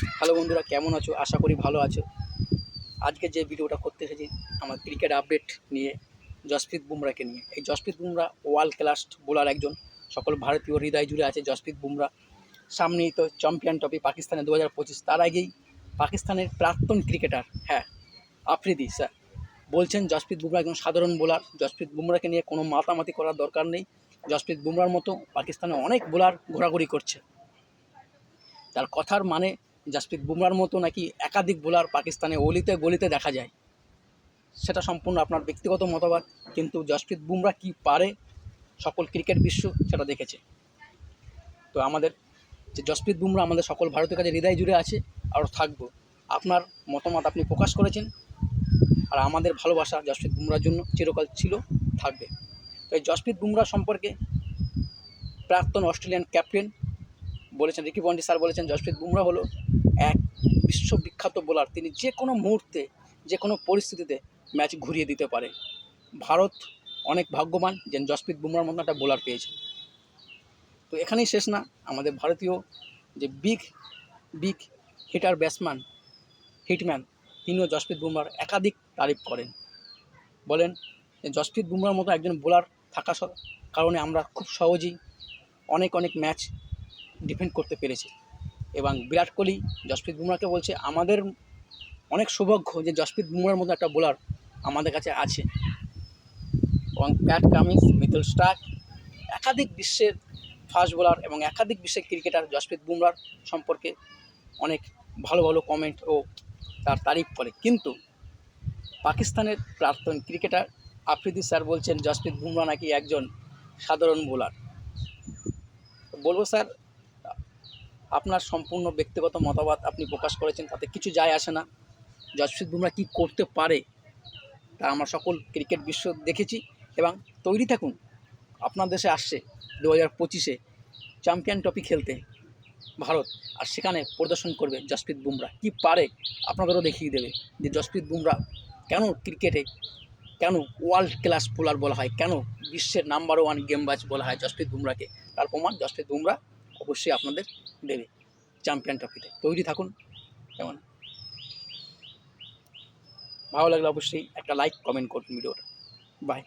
Hello বন্ধুরা, কেমন আছো? আশা করি ভালো আছো। আজকে যে ভিডিওটা করতে এসেছি, আমার ক্রিকেট আপডেট নিয়ে, জসপ্রীত বুমরাকে নিয়ে। এই Jasprit Bumrah world class bowler একজন। সকল ভারতীয় হৃদয় জুড়ে আছে জসপ্রীত বুমরা। সামনেই তো চ্যাম্পিয়ন ট্রফি পাকিস্তানে দু হাজার পঁচিশ। তার আগেই পাকিস্তানের প্রাক্তন ক্রিকেটার হ্যাঁ আফ্রিদি স্যার বলছেন জসপ্রীত বুমরা একজন সাধারণ বোলার জসপ্রীত বুমরাকে নিয়ে কোনো মাতামাতি করার দরকার নেই। জসপ্রীত বুমরার মতো পাকিস্তানে অনেক বোলার ঘোরাঘুরি করছে। তার কথার মানে জাসপ্রীত বুমরার মতো নাকি একাধিক বোলার পাকিস্তানে অলিতে গলিতে দেখা যায়? সেটা সম্পূর্ণ আপনার ব্যক্তিগত মতবাদ কিন্তু জসপ্রীত বুমরা কি পারে? সকল ক্রিকেট বিশ্ব সেটা দেখেছে। তো আমাদের যে জসপ্রীত বুমরা আমাদের সকল ভারতের কাছে হৃদয় জুড়ে আছে, আরও থাকব। আপনার মতামত আপনি প্রকাশ করেছেন, আর আমাদের ভালোবাসা জসপ্রীত বুমরার জন্য চিরকাল ছিল, থাকবে। তো এই জসপ্রীত বুমরা সম্পর্কে প্রাক্তন অস্ট্রেলিয়ান ক্যাপ্টেন বলেছেন, রিকি পন্ডি স্যার বলেছেন জসপ্রীত বুমরা হলো এক বিশ্ববিখ্যাত বোলার তিনি যে কোনো মুহূর্তে, যে কোনো পরিস্থিতিতে ম্যাচ ঘুরিয়ে দিতে পারে। ভারত অনেক ভাগ্যবান যে জসপ্রীত বুমরার মতো একটা বোলার পেয়েছে। তো এখানেই শেষ না, আমাদের ভারতীয় যে big big hitter batsman hitman তিনিও জসপ্রীত বুমরার একাধিক তারিফ করেন। বলেন যে জসপ্রীত বুমরার মতো একজন বোলার থাকা কারণে আমরা খুব সহজেই অনেক অনেক ম্যাচ ডিফেন্ড করতে পেরেছে। এবং বিরাট কোহলি জসপ্রীত বুমরাকে বলছে, আমাদের অনেক সৌভাগ্য যে জসপ্রীত বুমরার মতো একটা বোলার আমাদের কাছে আছে। এবং প্যাট কামিন্স মিথুল স্টার্ক, একাধিক বিশ্বের ফাস্ট বোলার এবং একাধিক বিশ্বের ক্রিকেটার জসপ্রীত বুমরার সম্পর্কে অনেক ভালো ভালো কমেন্ট ও তার তারিফ করে। কিন্তু পাকিস্তানের প্রাক্তন ক্রিকেটার আফ্রিদি স্যার বলছেন জসপ্রীত বুমরা নাকি একজন সাধারণ বোলার বলব স্যার আপনার সম্পূর্ণ ব্যক্তিগত মতামত আপনি প্রকাশ করেছেন, তাতে কিছু যায় আসে না। জসপ্রীত বুমরা কী করতে পারে, তা আমরা সকল ক্রিকেট বিশ্ব দেখেছি এবং তৈরি থাকুন। আপনার দেশে আসছে দু হাজার পঁচিশে চ্যাম্পিয়ন ট্রফি খেলতে ভারত, আর সেখানে প্রদর্শন করবে জসপ্রীত বুমরা। কি পারে আপনাদেরও দেখিয়ে দেবে যে জসপ্রীত বুমরা কেন ক্রিকেটে, কেন ওয়ার্ল্ড ক্লাস বোলার বলা হয়, কেন বিশ্বের নাম্বার ওয়ান গেমবাজ বলা হয় জসপ্রীত বুমরাকে। তার প্রমাণ জসপ্রীত বুমরা অবশ্যই আপনাদের দেবে চ্যাম্পিয়ন ট্রফিতে। তৈরি থাকুন, কেমন? ভালো লাগলে অবশ্যই একটা লাইক কমেন্ট করুন ভিডিওটা। বাই